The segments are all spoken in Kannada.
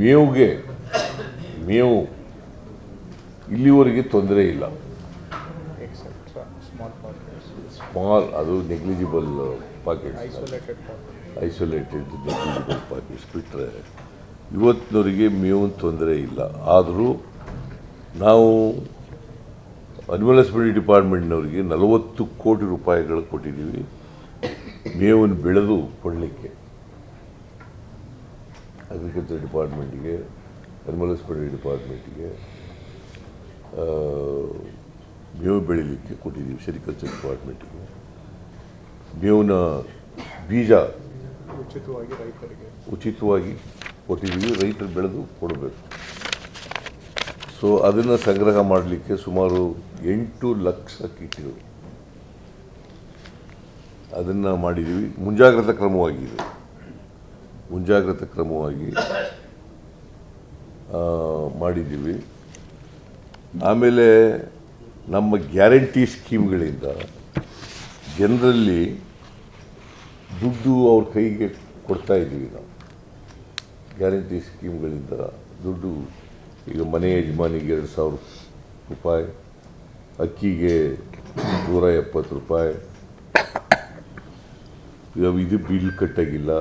ಮೇವುಗೆ ಮೇವು ಇಲ್ಲಿವರೆಗೆ ತೊಂದರೆ ಇಲ್ಲ. ಸ್ಮಾಲ್ ಅದು negligible pocket isolated negligible pockets ಬಿಟ್ಟರೆ ಇವತ್ತಿನವರಿಗೆ ಮೇವಿನ ತೊಂದರೆ ಇಲ್ಲ. ಆದರೂ ನಾವು ಅನಿಮಲ್ ಹಸ್ಬೆಂಡ್ರಿ ಡಿಪಾರ್ಟ್ಮೆಂಟ್ನವರಿಗೆ ನಲವತ್ತು ಕೋಟಿ ರೂಪಾಯಿಗಳು ಕೊಟ್ಟಿದ್ದೀವಿ. ಮೇವನ್ನು ಬೆಳೆದು ಕೊಡಲಿಕ್ಕೆ ಅಗ್ರಿಕಲ್ಚರ್ ಡಿಪಾರ್ಟ್ಮೆಂಟಿಗೆ ಅನಿಮಲ್ ಹಸ್ಬೆಂಡ್ರಿ ಡಿಪಾರ್ಟ್ಮೆಂಟಿಗೆ ಬೇವು ಮೇವು ಬೆಳಿಲಿಕ್ಕೆ ಕೊಟ್ಟಿದ್ದೀವಿ ಸೆರಿಕಲ್ಚರ್ ಡಿಪಾರ್ಟ್ಮೆಂಟಿಗೆ ಮೇವಿನ ಬೀಜ ಉಚಿತವಾಗಿ ರೈತರಿಗೆ. ಉಚಿತವಾಗಿ ಕೊಟ್ಟಿದ್ದೀವಿ ರೈತರು ಬೆಳೆದು ಕೊಡಬೇಕು. ಸೊ ಅದನ್ನು ಸಂಗ್ರಹ ಮಾಡಲಿಕ್ಕೆ ಸುಮಾರು ಎಂಟು ಲಕ್ಷ ಕಿಟ್ಗಳು. ಅದನ್ನು ಮಾಡಿದ್ದೀವಿ ಮುಂಜಾಗ್ರತಾ ಕ್ರಮವಾಗಿದೆ ಮುಂಜಾಗ್ರತಾ ಕ್ರಮವಾಗಿ ಮಾಡಿದ್ದೀವಿ. ಆಮೇಲೆ ನಮ್ಮ ಗ್ಯಾರಂಟಿ ಸ್ಕೀಮ್ಗಳಿಂದ ಜನರಲ್ಲಿ ದುಡ್ಡು ಅವ್ರ ಕೈಗೆ ಕೊಡ್ತಾ ಇದ್ದೀವಿ ನಾವು. ಗ್ಯಾರಂಟಿ ಸ್ಕೀಮ್ಗಳಿಂದ ದುಡ್ಡು, ಈಗ ಮನೆ ಯಜಮಾನಿಗೆ ಎರಡು ಸಾವಿರ ರೂಪಾಯಿ, ಅಕ್ಕಿಗೆ ನೂರ ಎಪ್ಪತ್ತು ರೂಪಾಯಿ. ಇದು ಬಿಲ್ ಕಟ್ಟಾಗಿಲ್ಲ.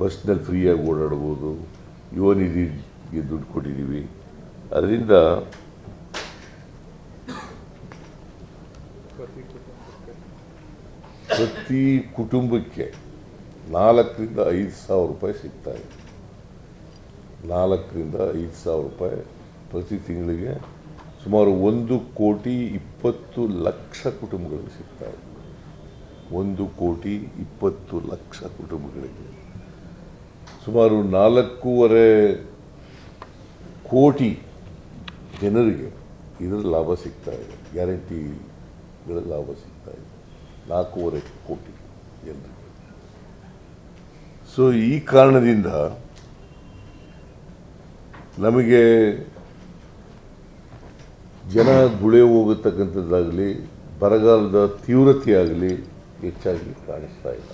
ಬಸ್ನಲ್ಲಿ ಫ್ರೀಯಾಗಿ ಓಡಾಡ್ಬೋದು. ಯುವ ನಿಧಿಗೆ ದುಡ್ಡು ಕೊಟ್ಟಿದ್ದೀವಿ. ಅದರಿಂದ ಪ್ರತಿ ಕುಟುಂಬಕ್ಕೆ ನಾಲ್ಕರಿಂದ ಐದು ಸಾವಿರ ರೂಪಾಯಿ ಸಿಗ್ತಾ ಇದೆ. ನಾಲ್ಕರಿಂದ ಐದು ಸಾವಿರ ರೂಪಾಯಿ ಪ್ರತಿ ತಿಂಗಳಿಗೆ ಸುಮಾರು ಒಂದು ಕೋಟಿ ಇಪ್ಪತ್ತು ಲಕ್ಷ ಕುಟುಂಬಗಳಿಗೆ ಸಿಗ್ತಾ ಇದೆ. ಒಂದು ಕೋಟಿ ಇಪ್ಪತ್ತು ಲಕ್ಷ ಕುಟುಂಬಗಳಿಗೆ. ಸುಮಾರು ನಾಲ್ಕೂವರೆ ಕೋಟಿ ಜನರಿಗೆ ಇದರ ಲಾಭ ಸಿಗ್ತಾ ಇದೆ. ಗ್ಯಾರಂಟಿಗಳ ಲಾಭ ಸಿಗ್ತಾ ಇದೆ. ನಾಲ್ಕೂವರೆ ಕೋಟಿ ಜನರಿಗೆ. ಸೊ ಈ ಕಾರಣದಿಂದ ನಮಗೆ ಜನ ಗುಳೆ ಹೋಗತಕ್ಕಂಥದ್ದಾಗಲಿ, ಬರಗಾಲದ ತೀವ್ರತೆ ಆಗಲಿ ಹೆಚ್ಚಾಗಿ ಕಾಣಿಸ್ತಾ ಇಲ್ಲ.